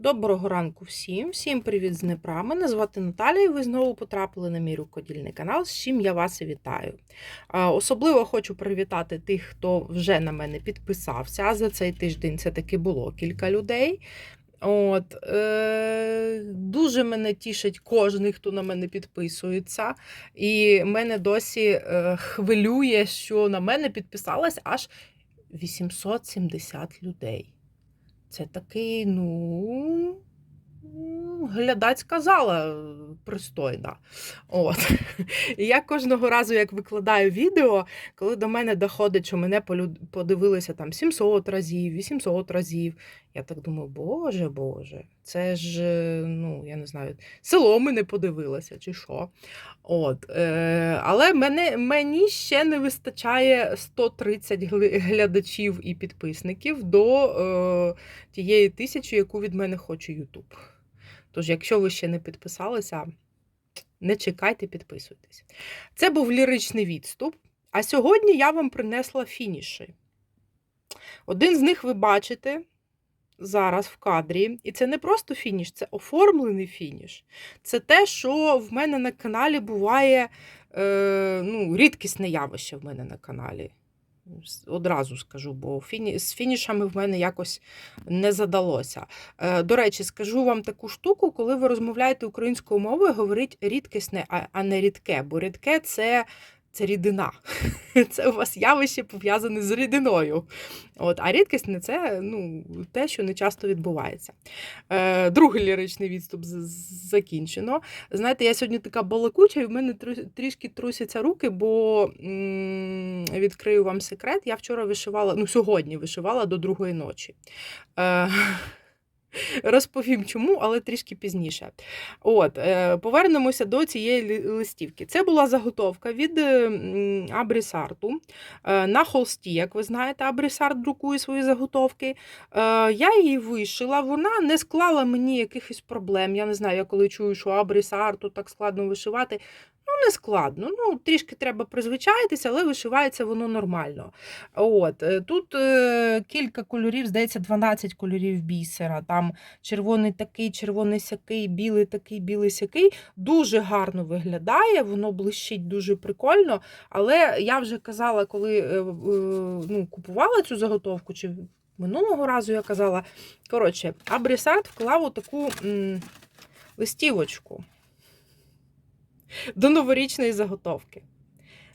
Доброго ранку всім, всім привіт з Дніпра. Мене звати Наталія, і ви знову потрапили на мій рукодільний канал, з чим я вас і вітаю. Особливо хочу привітати тих, хто вже на мене підписався. За цей тиждень це таки було кілька людей. От, е, Дуже мене тішить кожен, хто на мене підписується. І мене досі е, хвилює, що на мене підписалось аж 870 людей. Це такий, ну, глядацька зала е, пристойна. От. Я кожного разу, як викладаю відео, коли до мене доходить, що мене подивилися там 700 разів, 800 разів, я так думаю, боже, боже, це ж, е, ну, я не знаю, село мене подивилося, чи що. От, е, але мене, мені ще не вистачає 130 глядачів і підписників до е, тієї тисячі, яку від мене хоче YouTube. Тож, якщо ви ще не підписалися, не чекайте, підписуйтесь. Це був ліричний відступ. А сьогодні я вам принесла фініші. Один з них ви бачите зараз в кадрі. І це не просто фініш, це оформлений фініш. Це те, що в мене на каналі буває е, ну, рідкісне явище в мене на каналі. Одразу скажу, бо фіні... з фінішами в мене якось не задалося. Е, До речі, скажу вам таку штуку, коли ви розмовляєте українською мовою, говоріть рідкісне, а, не рідке, бо рідке це, це рідина. Це у вас явище пов'язане з рідиною. От, а рідкісне це ну, те, що не часто відбувається. Е, другий ліричний відступ закінчено. Знаєте, я сьогодні така балакуча, і в мене трішки трусяться руки, бо відкрию вам секрет. Я вчора вишивала, ну сьогодні вишивала до другої ночі. Е, Розповім чому, але трішки пізніше. От, е, повернемося до цієї листівки. Це була заготовка від е, Абрісарту е, на холсті. Як ви знаєте, Абрісарт друкує свої заготовки. Я її вишила, вона не склала мені якихось проблем. Я не знаю, я коли чую, що Абрісарту так складно вишивати. Ну, не складно. Ну, трішки треба призвичаїтися, але вишивається воно нормально. От, е, тут е, кілька кольорів, здається, 12 кольорів бісера. Там червоний такий, червоний сякий, білий такий, білий сякий. Дуже гарно виглядає, воно блищить дуже прикольно. Але я вже казала, коли е, е, ну, купувала цю заготовку, чи минулого разу я казала. Коротше, Абрісарт вклав отаку м, листівочку до новорічної заготовки.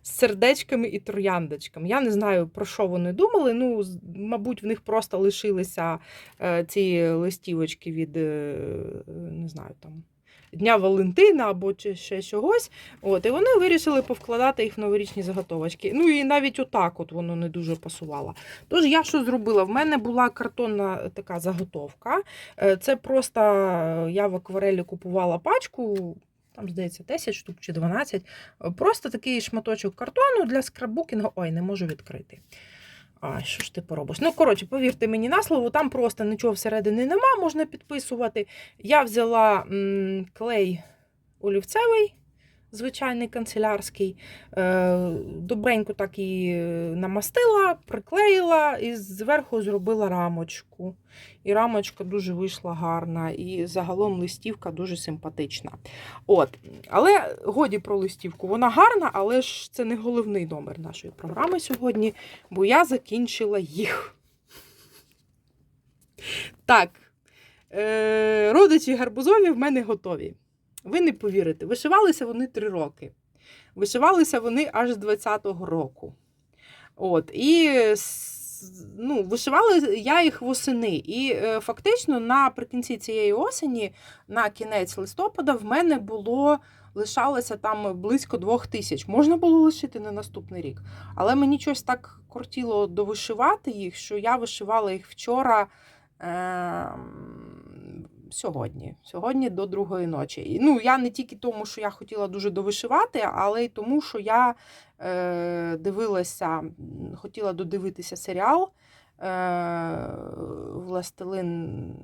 З сердечками і трояндочками. Я не знаю, про що вони думали. Ну, мабуть, в них просто лишилися е, ці листівочки від, е, не знаю, там, Дня Валентина або чи ще чогось. От, і вони вирішили повкладати їх в новорічні заготовочки. Ну і навіть отак от воно не дуже пасувало. Тож я що зробила? В мене була картонна така заготовка. Е, Це просто я в акварелі купувала пачку. Там, здається, 10 штук чи 12. Е, Просто такий шматочок картону для скраббукінгу. Ой, не можу відкрити. А, що ж ти поробиш? Ну, коротше, повірте мені на слово, там просто нічого всередині нема, можна підписувати. Я взяла м, клей олівцевий, звичайний канцелярський. Е, добренько так і намастила, приклеїла і зверху зробила рамочку. І рамочка дуже вийшла гарна, і загалом листівка дуже симпатична. От. Але годі про листівку. Вона гарна, але ж це не головний номер нашої програми сьогодні, бо я закінчила їх. Так. Е, родичі гарбузові в мене готові. Ви не повірите, вишивалися вони три роки. Вишивалися вони аж з 20-го року. От, і ну, вишивала я їх восени. І е, фактично наприкінці цієї осені, на кінець листопада, в мене було лишалося там близько двох тисяч. Можна було лишити на наступний рік. Але мені щось так кортіло довишивати їх, що я вишивала їх вчора. ем, Сьогодні, сьогодні до другої ночі. Ну, я не тільки тому, що я хотіла дуже довишивати, але й тому, що я е, дивилася, хотіла додивитися серіал е, Властелин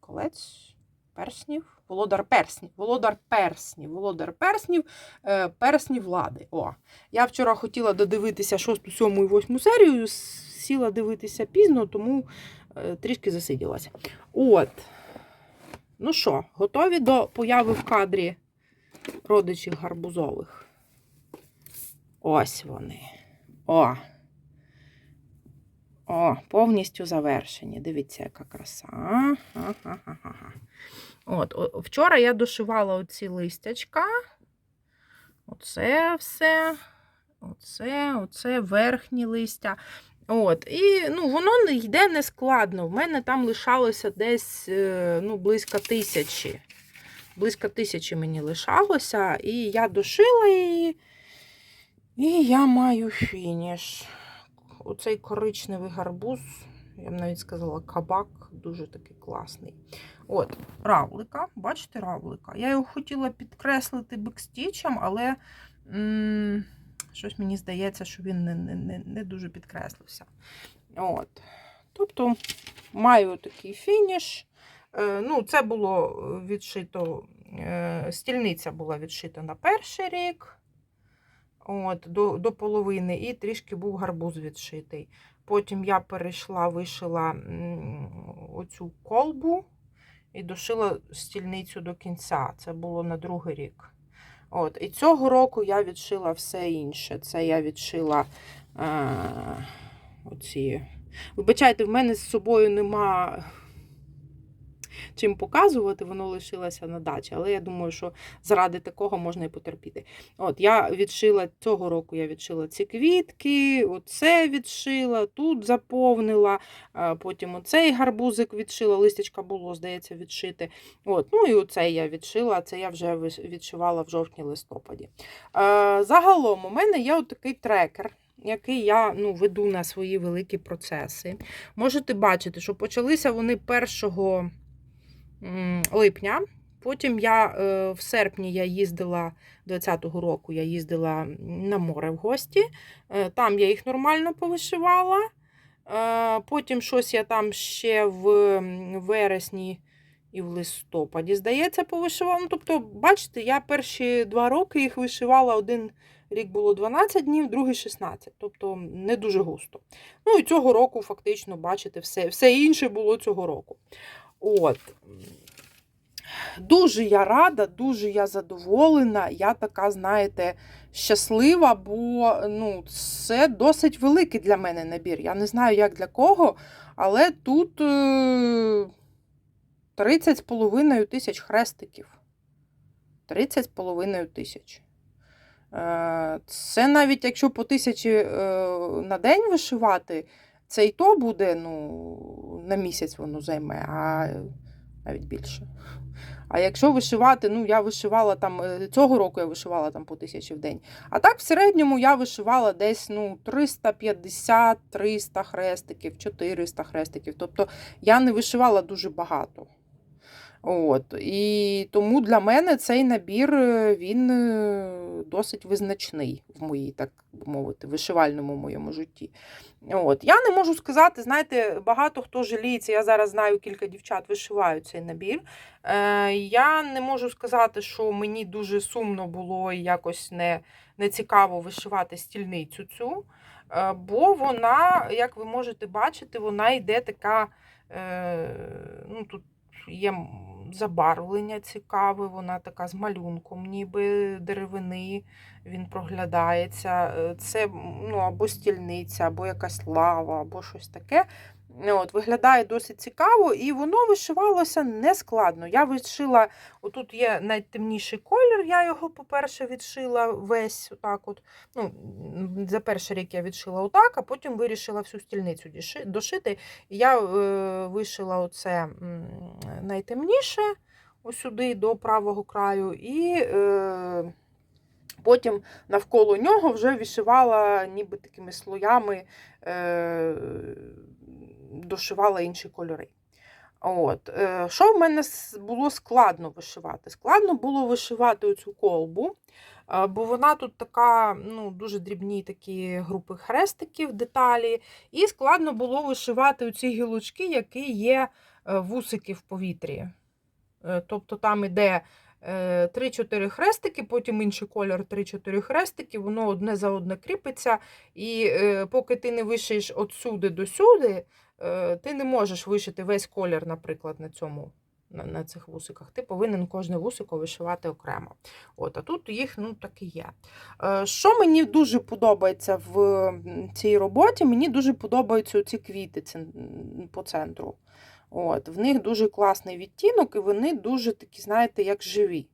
колець перснів. Володар перснів, володар перснів, володар перснів, е, персні влади. О, я вчора хотіла додивитися 6, 7 і 8 серію, сіла дивитися пізно, тому е, трішки засиділася. От. Ну що, готові до появи в кадрі родичів гарбузових? Ось вони. О! О, повністю завершені. Дивіться, яка краса. Ага-га-га-га. От, о- вчора я дошивала оці листячка. Оце все. Оце, оце верхні листя. От, і ну, воно не йде нескладно. В мене там лишалося десь е, ну, близько тисячі. Близько тисячі мені лишалося, і я дошила її. І я маю фініш. Оцей коричневий гарбуз, я б навіть сказала, кабак, дуже такий класний. От, равлика, бачите, равлика. Я його хотіла підкреслити бекстічем, але м- щось мені здається, що він не, не, не, дуже підкреслився. От. Тобто маю такий фініш. Е, ну, це було відшито, е, стільниця була відшита на перший рік. От, до, до половини, і трішки був гарбуз відшитий. Потім я перейшла, вишила оцю колбу і дошила стільницю до кінця. Це було на другий рік. От, і цього року я відшила все інше. Це я відшила е, оці. Вибачайте, в мене з собою нема чим показувати, воно лишилося на дачі. Але я думаю, що заради такого можна і потерпіти. От, я відшила цього року я відшила ці квітки, оце відшила, тут заповнила, потім оцей гарбузик відшила, листячка було, здається, відшити. От, ну і оцей я відшила, це я вже відшивала в жовтні-листопаді. Загалом, у мене є отакий трекер. Який я ну, веду на свої великі процеси. Можете бачити, що почалися вони 1 м, липня. Потім я е, в серпні я їздила 20-го року, я їздила на море в гості. Е, Там я їх нормально повишивала. Е, Потім щось я там ще в вересні і в листопаді, здається, повишивала. Ну, тобто, бачите, я перші два роки їх вишивала. Один рік було 12 днів, другий 16. Тобто не дуже густо. Ну і цього року, фактично, бачите, все, все інше було цього року. От. Дуже я рада, дуже я задоволена. Я така, знаєте, щаслива, бо ну, це досить великий для мене набір. Я не знаю, як для кого, але тут е, 30 з половиною тисяч хрестиків. 30 з половиною тисяч. Е, Це навіть якщо по тисячі е, на день вишивати, це і то буде, ну, на місяць воно займе, а навіть більше. А якщо вишивати, ну я вишивала там е, цього року я вишивала там по тисячі в день. А так в середньому я вишивала десь ну 350-300 хрестиків, 400 хрестиків. Тобто я не вишивала дуже багато. От. І тому для мене цей набір е, він е, досить визначний в моїй, так мовити, вишивальному моєму житті. От. Я не можу сказати, знаєте, багато хто жаліється. Я зараз знаю, кілька дівчат вишивають цей набір. Е, я не можу сказати, що мені дуже сумно було і якось не, не цікаво вишивати стільницю цю. Е, бо вона, як ви можете бачити, вона йде така. Е, ну, тут є забарвлення цікаве, вона така з малюнком, ніби деревини, він проглядається. Е, Це ну, або стільниця, або якась лава, або щось таке. От, Виглядає досить цікаво, і воно вишивалося нескладно. Я вишила, отут є найтемніший колір, я його, по-перше, відшила весь отак. от. Ну, За перший рік я відшила отак, а потім вирішила всю стільницю дошити. І я е, вишила оце найтемніше, сюди до правого краю, і е, потім навколо нього вже вишивала ніби такими слоями, е, дошивала інші кольори. От. е, Що в мене було складно вишивати? Складно було вишивати оцю колбу, е, бо вона тут така, ну, дуже дрібні такі групи хрестиків, деталі, і складно було вишивати оці гілочки, які є е, вусики в повітрі. Тобто там іде 3-4 хрестики, потім інший колір 3-4 хрестики, воно одне за одне кріпиться. І е, поки ти не вишиєш от сюди до сюди, е, ти не можеш вишити весь колір, наприклад, на цьому, на, цих вусиках, ти повинен кожне вусико вишивати окремо. От, А тут їх ну, так і є. Е, Що мені дуже подобається в цій роботі, мені дуже подобаються ці квіти по центру. От, В них дуже класний відтінок, і вони дуже такі, знаєте, як живі.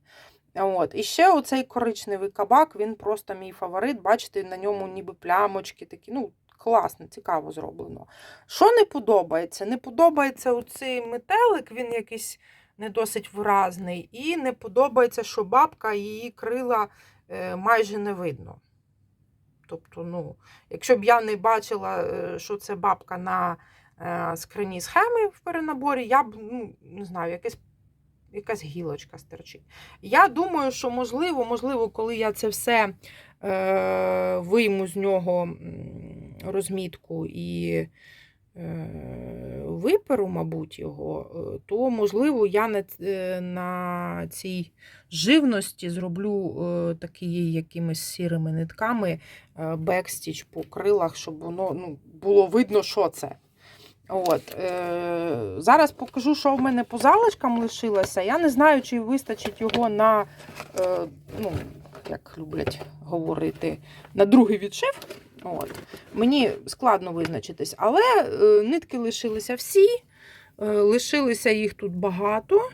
От. І ще оцей коричневий кабак, він просто мій фаворит. Бачите, на ньому ніби плямочки такі. ну, Класно, цікаво зроблено. Що не подобається? Не подобається оцей метелик, він якийсь не досить виразний. І не подобається, що бабка її крила е, майже не видно. Тобто, ну, якщо б я не бачила, е, що це бабка на скрині схеми в перенаборі, я б, ну, не знаю, якесь, якась гілочка стерчить. Я думаю, що можливо, можливо, коли я це все е, вийму з нього розмітку і е, виперу, мабуть, його, е, то, можливо, я на, е, на цій живності зроблю е, такі якимись сірими нитками е, бекстіч по крилах, щоб воно ну, було видно, що це. От, е, зараз покажу, що в мене по залишкам лишилося. Я не знаю, чи вистачить його на, е, ну, як люблять говорити, на другий відшив. От. Мені складно визначитись, але е, нитки лишилися всі, е, лишилися їх тут багато.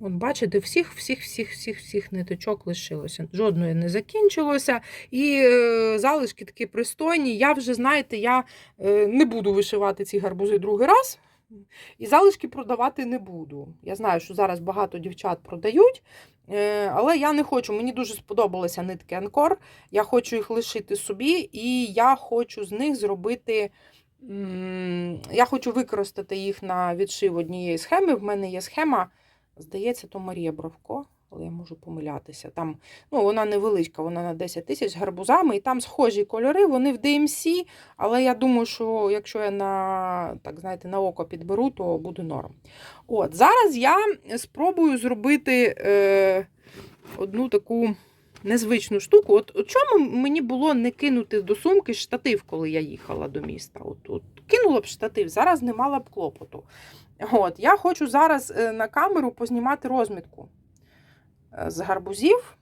От бачите, всіх, всіх, всіх, всіх, всіх ниточок лишилося. Жодної не закінчилося. І е, залишки такі пристойні. Я вже, знаєте, я е, не буду вишивати ці гарбузи другий раз. І залишки продавати не буду. Я знаю, що зараз багато дівчат продають, е, але я не хочу. Мені дуже сподобалися нитки Анкор. Я хочу їх лишити собі, і я хочу з них зробити. Я хочу використати їх на відшив однієї схеми. В мене є схема. Здається, то Марія Бровко, але я можу помилятися. Там, ну, вона невеличка, вона на 10 тисяч з гарбузами, і там схожі кольори, вони в DMC, але я думаю, що якщо я на, так, знаєте, на око підберу, то буде норм. От, Зараз я спробую зробити е, одну таку незвичну штуку. От, чому мені було не кинути до сумки штатив, коли я їхала до міста? От, от, кинула б штатив, зараз не мала б клопоту. От, я хочу зараз е, на камеру познімати розмітку е, з гарбузів.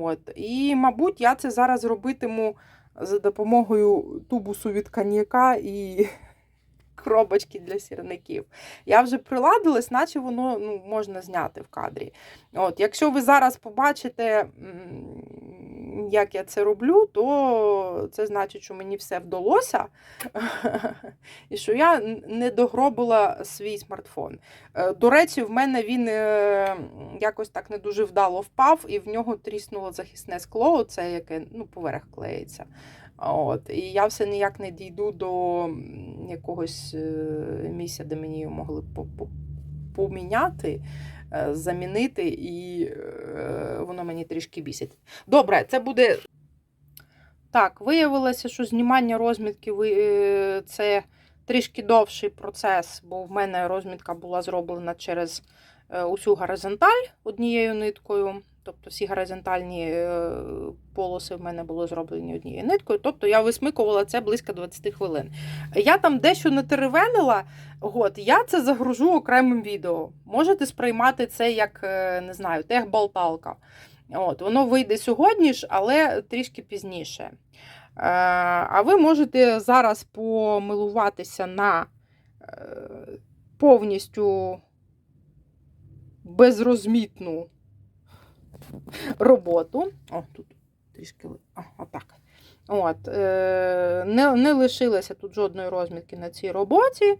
От, і, мабуть, я це зараз робитиму за допомогою тубусу від коньяка і коробочки для сірників. Я вже приладилась, наче воно ну, можна зняти в кадрі. От, якщо ви зараз побачите, як я це роблю, то це значить, що мені все вдалося, і що я не догробила свій смартфон. Е, До речі, в мене він е, якось так не дуже вдало впав, і в нього тріснуло захисне скло, це яке ну, поверх клеїться. От, і я все ніяк не дійду до якогось е, місця, де мені його могли поміняти, е, замінити, і е, воно мені трішки бісить. Добре, це буде. Так, виявилося, що знімання розмітки це трішки довший процес, бо в мене розмітка була зроблена через усю горизонталь однією ниткою. Тобто всі горизонтальні е, полоси в мене були зроблені однією ниткою. Тобто я висмикувала це близько 20 хвилин. Я там дещо натеревенила, от, я це загружу окремим відео. Можете сприймати це як, е, не знаю, техболталка. От, воно вийде сьогодні ж, але трішки пізніше. Е, А ви можете зараз помилуватися на повністю безрозмітну роботу. О, тут трішки а, отак. От, е, не, не лишилося тут жодної розмітки на цій роботі.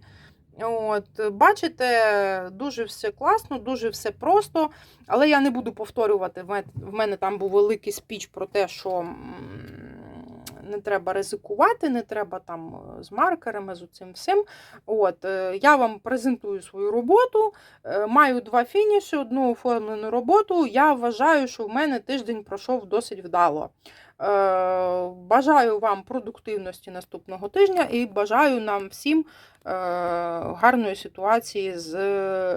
От, бачите, дуже все класно, дуже все просто, але я не буду повторювати. В мене там був великий спіч про те, що не треба ризикувати, не треба там е, з маркерами, з цим всім. От, е, я вам презентую свою роботу. Е, Маю два фініші, одну оформлену роботу. Я вважаю, що в мене тиждень пройшов досить вдало. Е, Бажаю вам продуктивності наступного тижня і бажаю нам всім е, гарної ситуації з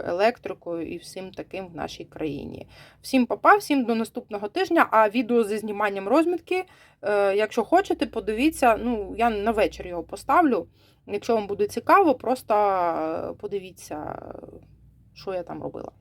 електрикою і всім таким в нашій країні. Всім папа, всім до наступного тижня. А відео зі зніманням розмітки, е, якщо хочете, подивіться. Ну, я на вечір його поставлю. Якщо вам буде цікаво, просто подивіться, що я там робила.